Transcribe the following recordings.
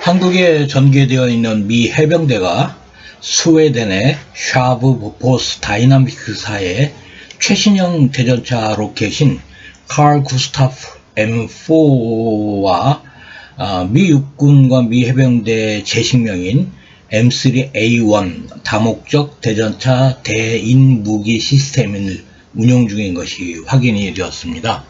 한국에 전개되어 있는 미 해병대가 스웨덴의 샤브 보포스 다이나믹사의 최신형 대전차 로켓인 칼 구스타프 M4와 아, 미 육군과 미 해병대 제식명인 M3A1 다목적 대전차 대인 무기 시스템을 운용 중인 것이 확인이 되었습니다.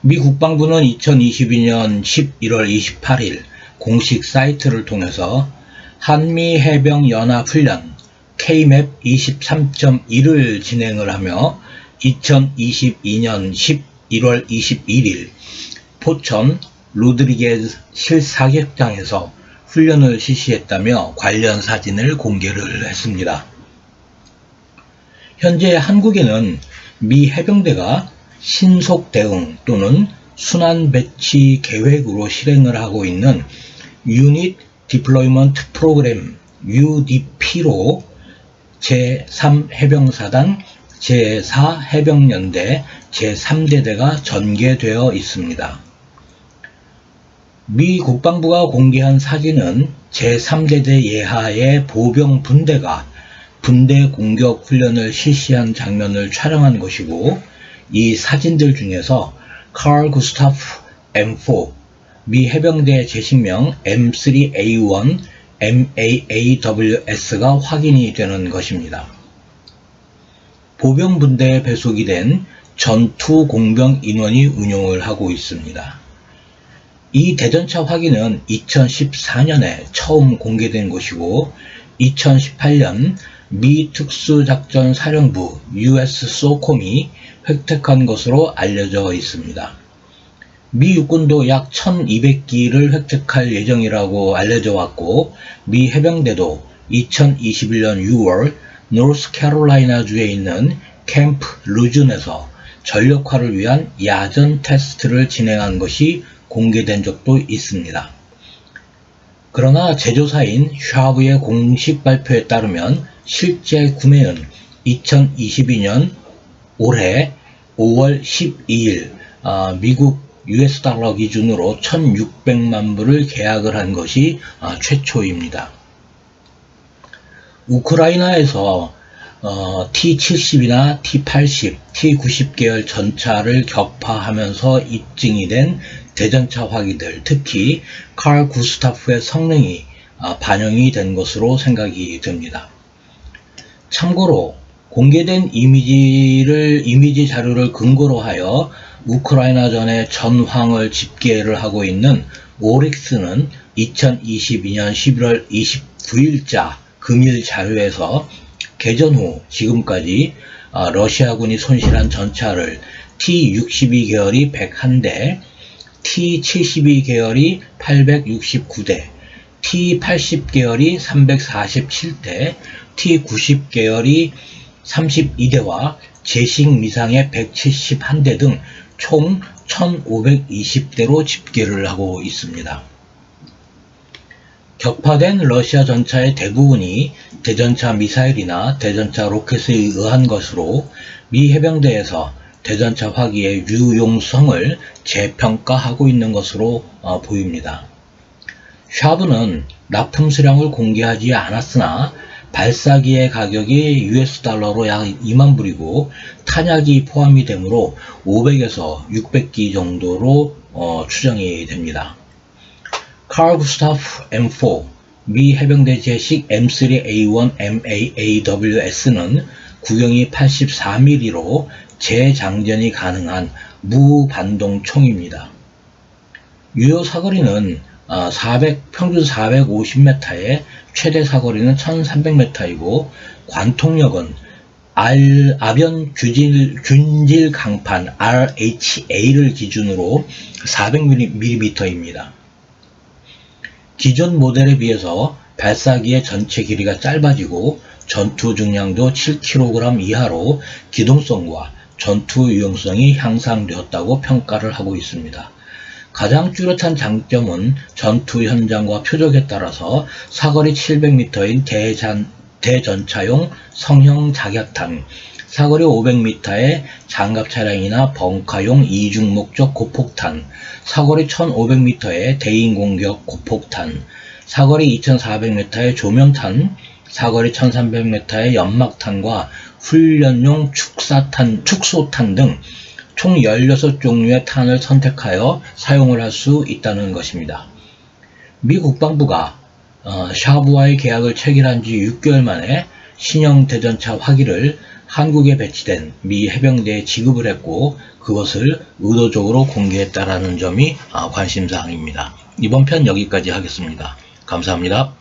미 국방부는 2022년 11월 28일 공식 사이트를 통해서 한미 해병 연합 훈련 KMAP 23.1을 진행을 하며 2022년 11월 21일 포천 로드리게즈 실사격장에서 훈련을 실시했다며 관련 사진을 공개를 했습니다. 현재 한국에는 미 해병대가 신속 대응 또는 순환 배치 계획으로 실행을 하고 있는 유닛 디플로이먼트 프로그램 UDP로 제3 해병사단, 제4 해병연대, 제3대대가 전개되어 있습니다. 미 국방부가 공개한 사진은 제3대대 예하의 보병 분대가 분대 공격 훈련을 실시한 장면을 촬영한 것이고 이 사진들 중에서 칼 구스타프 M4 미 해병대 제식명 M3A1 MAAWS가 확인이 되는 것입니다. 보병 분대에 배속이 된 전투 공병 인원이 운용을 하고 있습니다. 이 대전차 확인은 2014년에 처음 공개된 것이고 2018년 미 특수작전사령부 US 소콤이 획득한 것으로 알려져 있습니다. 미 육군도 약 1200기를 획득할 예정이라고 알려져 왔고 미 해병대도 2021년 6월 노스캐롤라이나주에 있는 캠프 루준에서 전력화를 위한 야전 테스트를 진행한 것이 공개된 적도 있습니다. 그러나 제조사인 샤브의 공식 발표에 따르면 실제 구매는 2022년 올해 5월 12일 아, 미국 US 달러 기준으로 1600만 불을 계약을 한 것이 아, 최초입니다. 우크라이나에서 어, T-70이나 T-80, T-90 계열 전차를 격파하면서 입증이 된 대전차 화기들, 특히 칼 구스타프의 성능이 아, 반영이 된 것으로 생각이 됩니다. 참고로 공개된 이미지를 이미지 자료를 근거로 하여 우크라이나 전의 전황을 집계를 하고 있는 오릭스는 2022년 11월 29일자 금일 자료에서 개전 후 지금까지 아, 러시아군이 손실한 전차를 T-62 계열이 101대, T-72 계열이 869대, T-80 계열이 347대, T-90 계열이 32대와 제식 미상의 171대 등 총 1520대로 집계를 하고 있습니다. 격파된 러시아 전차의 대부분이 대전차 미사일이나 대전차 로켓에 의한 것으로 미 해병대에서 대전차 화기의 유용성을 재평가하고 있는 것으로 어, 보입니다. 샤브는 납품 수량을 공개하지 않았으나 발사기의 가격이 US 달러로 약 2만 불이고 탄약이 포함이 되므로 500에서 600기 정도로 어, 추정이 됩니다. 칼 구스타프 M4 미 해병대 제식 M3A1 MAAWS는 구경이 84mm로 재장전이 가능한 무반동 총입니다. 유효 사거리는 400, 어, 평균 450m에 최대 사거리는 1300m이고 관통력은 R, 아변 균질, 균질 강판 RHA를 기준으로 400mm입니다. 기존 모델에 비해서 발사기의 전체 길이가 짧아지고 전투 중량도 7kg 이하로 기동성과 전투 유용성이 향상되었다고 평가를 하고 있습니다. 가장 뚜렷한 장점은 전투 현장과 표적에 따라서 사거리 700m인 대잔, 대전차용 성형 자격탄, 사거리 500m의 장갑 차량이나 벙카용 이중 목적 고폭탄, 사거리 1500m의 대인 공격 고폭탄, 사거리 2400m의 조명탄, 사거리 1300m의 연막탄과 훈련용 축사탄, 축소탄 등 총 16종류의 탄을 선택하여 사용을 할 수 있다는 것입니다. 미 국방부가 어, 샤브와의 계약을 체결한 지 6개월 만에 신형 대전차 화기를 한국에 배치된 미 해병대에 지급을 했고 그것을 의도적으로 공개했다라는 점이 아, 관심사항입니다. 이번 편 여기까지 하겠습니다. 감사합니다.